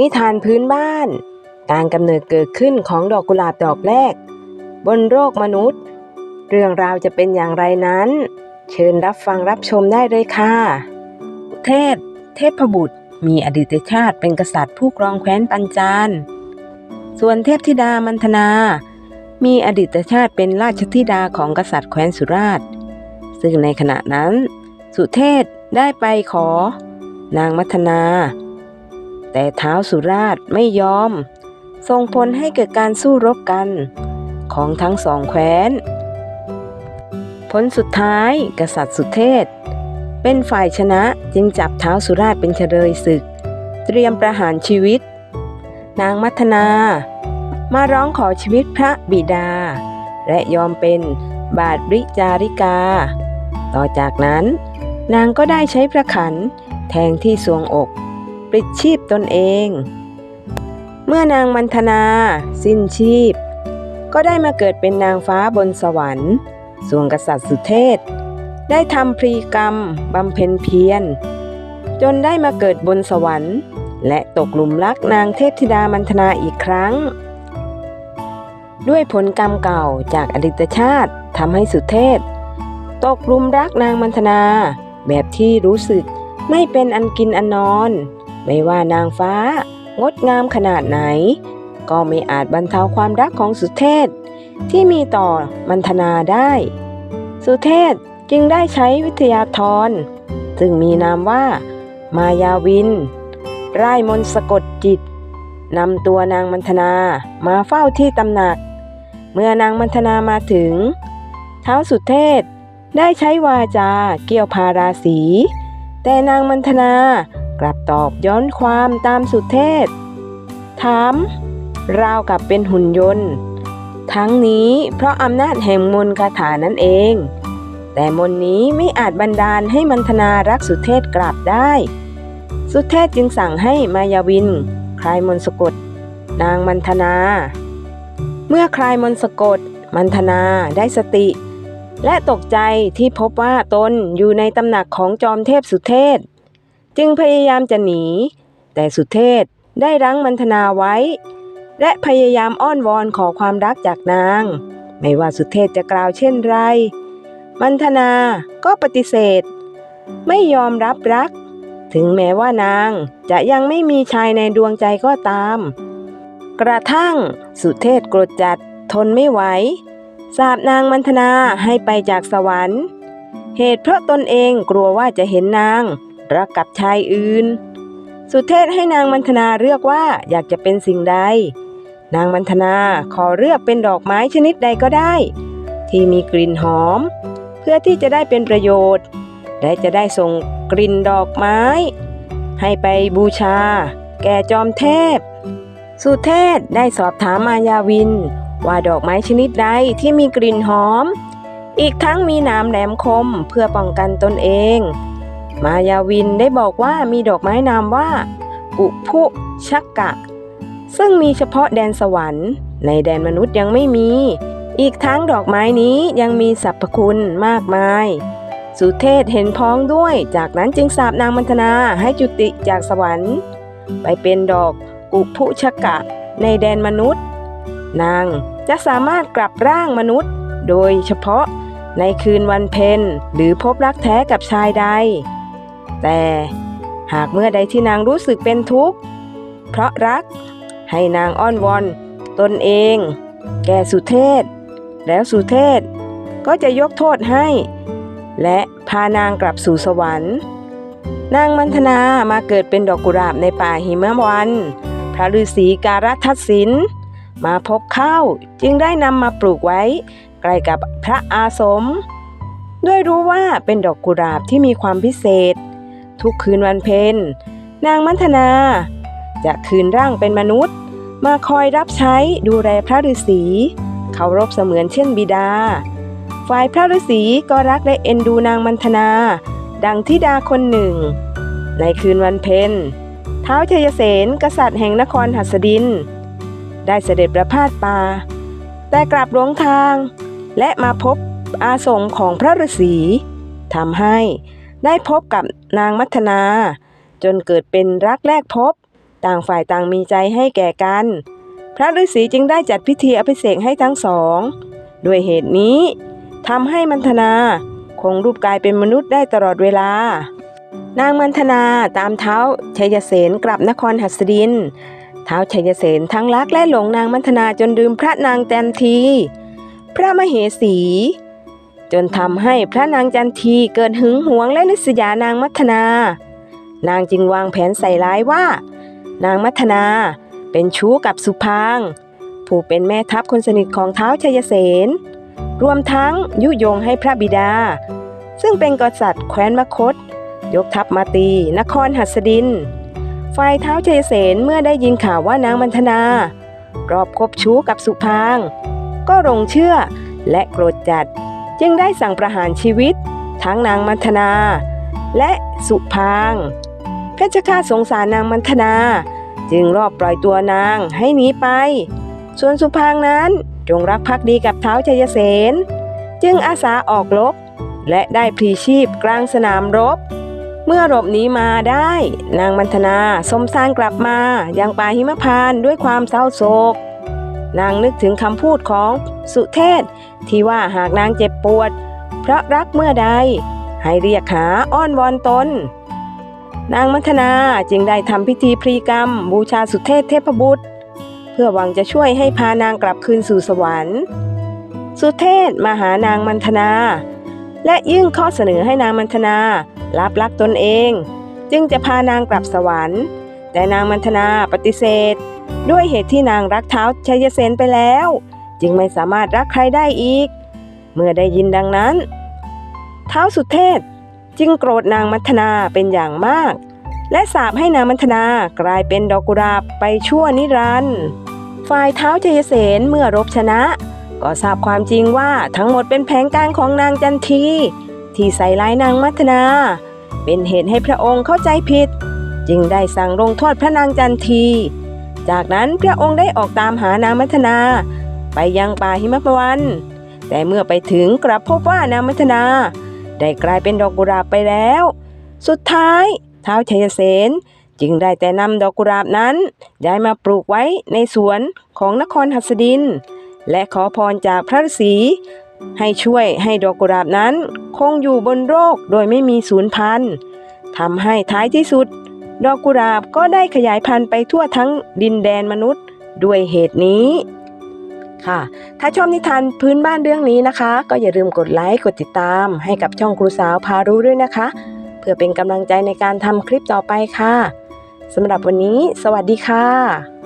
นิทานพื้นบ้าน การกำเนิดเกิดขึ้นของดอกกุหลาบดอกแรก บนโลกมนุษย์ เรื่องราวจะเป็นอย่างไรนั้น เชิญรับฟังรับชมได้เลยค่ะเทพ เทพบุตร มีอดีตชาติเป็นกษัตริย์ผู้ครองแคว้นปัญจานส่วนเทพธิดามันธนา มีอดีตชาติเป็นราชธิดาของกษัตริย์แคว้นสุราษฎร์ซึ่งในขณะนั้น สุเทพได้ไปขอนางมัทนา แต่เท้าวสุราษฎร์ไม่ยอม ส่งผลให้เกิดการสู้รบกัน ของทั้งสองแคว้น ผลสุดท้ายกษัตริย์สุเทพเป็นฝ่ายชนะจึงจับเท้าสุราษฎร์เป็นเฉลยศึก เตรียมประหารชีวิต นางมัทนา มาร้องขอชีวิตพระบิดา และยอมเป็นบาทริจาริกา ต่อจากนั้น นางก็ได้ใช้พระขันแทงที่สวงอก ปลิดชีพตนเอง เมื่อนางมันธนา สิ้นชีพ ก็ได้มาเกิดเป็นนางฟ้าบนสวรรค์ ส่วนกษัตริย์สุเทพได้ทำพรีกรรมบำเพ็ญเพียร จนได้มาเกิดบนสวรรค์ และตกหลุมรักนางเทพธิดามันธนาอีกครั้ง ด้วยผลกรรมเก่าจากอดีตชาติทำให้สุเทพตกหลุมรักนางมันธนา แบบที่รู้สึกไม่เป็นอันกินอันนอน ไม่ว่านางฟ้างดงามขนาดไหน ก็ไม่อาจบรรเทาความรักของสุเทพที่มีต่อมันธนาได้ สุเทพจึงได้ใช้วิทยาธรซึ่งมีนามว่ามายาวิน ร่ายมนต์สะกดจิตนำตัวนางมันธนามาเฝ้าที่ตำหนัก เมื่อนางมันธนามาถึง เท้าสุเทพได้ใช้วาจาเกี่ยวพาราสี แต่นางมันธนา กลับตอบย้อนความตามสุเทพ ถาม ราวกับเป็นหุ่นยนต์ ทั้งนี้เพราะอำนาจแห่งมนต์คาถานั่นเอง แต่มนต์นี้ไม่อาจบันดาลให้มันธนารักสุเทพกลับได้ สุเทพจึงสั่งให้มายาวิน คลายมนต์สะกด นางมันธนา เมื่อคลายมนต์สะกด มันธนาได้สติและตกใจที่พบว่าตนอยู่ในตำหนักของจอมเทพสุเทพ จึงพยายามจะหนี แต่สุเทพได้รั้งมันธนาไว้ และพยายามอ้อนวอนขอความรักจากนาง ไม่ว่าสุเทพจะกล่าวเช่นไร มันธนาก็ปฏิเสธ ไม่ยอมรับรัก ถึงแม้ว่านางจะยังไม่มีชายในดวงใจก็ตาม กระทั่งสุเทพโกรธจัดทนไม่ไหวสาบนางมันธนาให้ไปจากสวรรค์ เหตุเพราะตนเองกลัวว่าจะเห็นนาง รักกับชายอื่น สุเทพให้นางมันธนาเลือกว่าอยากจะเป็นสิ่งใด นางมันธนาขอเลือกเป็นดอกไม้ชนิดใดก็ได้ ที่มีกลิ่นหอม เพื่อที่จะได้เป็นประโยชน์ และจะได้ส่งกลิ่นดอกไม้ ให้ไปบูชา แก่จอมเทพ สุเทพได้สอบถามมายาวิน ว่าดอกไม้ชนิดใดที่มีกลิ่นหอมอีกทั้งมีหนามแหลมคมเพื่อป้องกันตนเอง มายาวินได้บอกว่ามีดอกไม้นามว่ากุพุชักกะ ซึ่งมีเฉพาะแดนสวรรค์ ในแดนมนุษย์ยังไม่มี อีกทั้งดอกไม้นี้ยังมีสรรพคุณมากมาย สุเทพเห็นพ้องด้วย จากนั้นจึงสาบนางมันธนาให้จุติจากสวรรค์ ไปเป็นดอกกุพุชกกะ ในแดนมนุษย์ นางจะสามารถกลับร่างมนุษย์ โดยเฉพาะในคืนวันเพ็ญหรือพบรักแท้กับชายใด แต่หากเมื่อใดที่นางรู้สึกเป็นทุกข์ เพราะรักให้นางอ้อนวอนตนเอง แก่สุเทพแล้วสุเทพก็จะยกโทษให้ และพานางกลับสู่สวรรค์ นางมันธนามาเกิดเป็นดอกกุหลาบในป่าหิมะวัน พระฤาษีการทัศสินมาพบเข้าจึงได้นำมาปลูกไว้ ใกล้กับพระอาสม ด้วยรู้ว่าเป็นดอกกุหลาบที่มีความพิเศษ ทุกคืนวันเพ็ญนางมัทนา จะคืนร่างเป็นมนุษย์ มาคอยรับใช้ดูแลพระฤาษีเคารพเสมือนเช่นบิดา ฝ่ายพระฤาษีก็รักและเอ็นดูนางมันธนา ดังทิดาคนหนึ่ง ในคืนวันเพ็ญท้าวชยเสนกษัตริย์แห่งนครหัสดิน ได้เสด็จประพาสป่า แต่กลับหลงทาง และมาพบอาสมของพระฤาษีทำให้ ได้พบกับนางมัทนา จนเกิดเป็นรักแรกพบ ต่างฝ่ายต่างมีใจให้แก่กัน พระฤาษีจึงได้จัดพิธีอภิเษกให้ทั้งสอง ด้วยเหตุนี้ทำให้มันธนาคงรูปกายเป็นมนุษย์ได้ตลอดเวลา นางมันธนาตามเท้าชัยเสนกลับนครหัสดิน เท้าชัยเสนทั้งรักและหลงนางมันธนาจนลืมพระนางจันที พระมเหสี จนทำให้พระนางจันทีเกิดหึงหวงและลิษยานางมัทนา นางจึงวางแผนใส่ร้ายว่า นางมัทนาเป็นชู้กับสุพางผู้เป็นแม่ทัพคนสนิทของเท้าชัยเสนรวมทั้งยุยงให้พระบิดา ซึ่งเป็นกษัตริย์แคว้นมคต ยกทัพมาตี นครหัสดินฝ่ายเท้าชัยเสนเมื่อได้ยินข่าวว่านางมันธนา รอบคบชู้กับสุพาง ก็หลงเชื่อและโกรธจัด จึงได้สั่งประหารชีวิต ทั้งนางมันธนา และสุพาง เพชฌฆาตสงสารนางมันธนา จึงรอบปล่อยตัวนางให้หนีไป ส่วนสุพางนั้นจงรักภักดีกับเท้าชัยเสนจึงอาสาออกรบและได้พลีชีพกลางสนามรบ เมื่อหลบหนีมาได้ นางมันธนาสมสารกลับมายังป่าหิมพานด้วยความเศร้าโศก นางนึกถึงคำพูดของสุเทพที่ว่าหากนางเจ็บปวด เพราะรักเมื่อใด ให้เรียกหาอ้อนวอนตน นางมัทนาจึงได้ทำพิธีพรีกรรม บูชาสุเทพเทพบุตร เพื่อหวังจะช่วยให้พานางกลับคืนสู่สวรรค์ สุเทพมาหานางมันธนา และยื่นข้อเสนอให้นางมันธนารับรักตนเอง จึงจะพานางกลับสวรรค์ แต่นางมันธนาปฏิเสธ ด้วยเหตุที่นางรักเท้าชัยเสนไปแล้ว จึงไม่สามารถรักใครได้อีก เมื่อได้ยินดังนั้น เท้าสุเทพจึงโกรธนางมัทนาเป็นอย่างมาก และสาปให้นางมัทนากลายเป็นดอกกุหลาบไปชั่วนิรันดร์ฝ่ายเท้าชัยเสนเมื่อรบชนะ ก็ทราบความจริงว่าทั้งหมดเป็นแผนการของนางจันที ที่ใส่ร้ายนางมัทนา เป็นเหตุให้พระองค์เข้าใจผิด จึงได้สั่งลงโทษพระนางจันที จากนั้นพระองค์ได้ออกตามหานางมัทนา ไปยังป่าหิมพวันต์แต่เมื่อไปถึงกลับพบว่านางมัทนา ได้กลายเป็นดอกกุหลาบไปแล้ว สุดท้ายท้าวชัยเสนจึงได้แต่นำดอกกุหลาบนั้นย้ายมาปลูกไว้ในสวนของนครหัสดิน และขอพรจากพระฤาษีให้ช่วยให้ดอกกุหลาบนั้น คงอยู่บนโลกโดยไม่มีสูญพันธุ์ทำให้ท้ายที่สุด ดอกกุหลาบก็ได้ขยายพันธุ์ไปทั่วทั้งดินแดนมนุษย์ด้วยเหตุนี้ค่ะ ถ้าชอบนิทานพื้นบ้านเรื่องนี้นะคะ ก็อย่าลืมกดไลค์ กดติดตาม ให้กับช่องครูสาวพารู้ด้วยนะคะ เพื่อเป็นกำลังใจในการทำคลิปต่อไปค่ะสำหรับวันนี้ สวัสดีค่ะ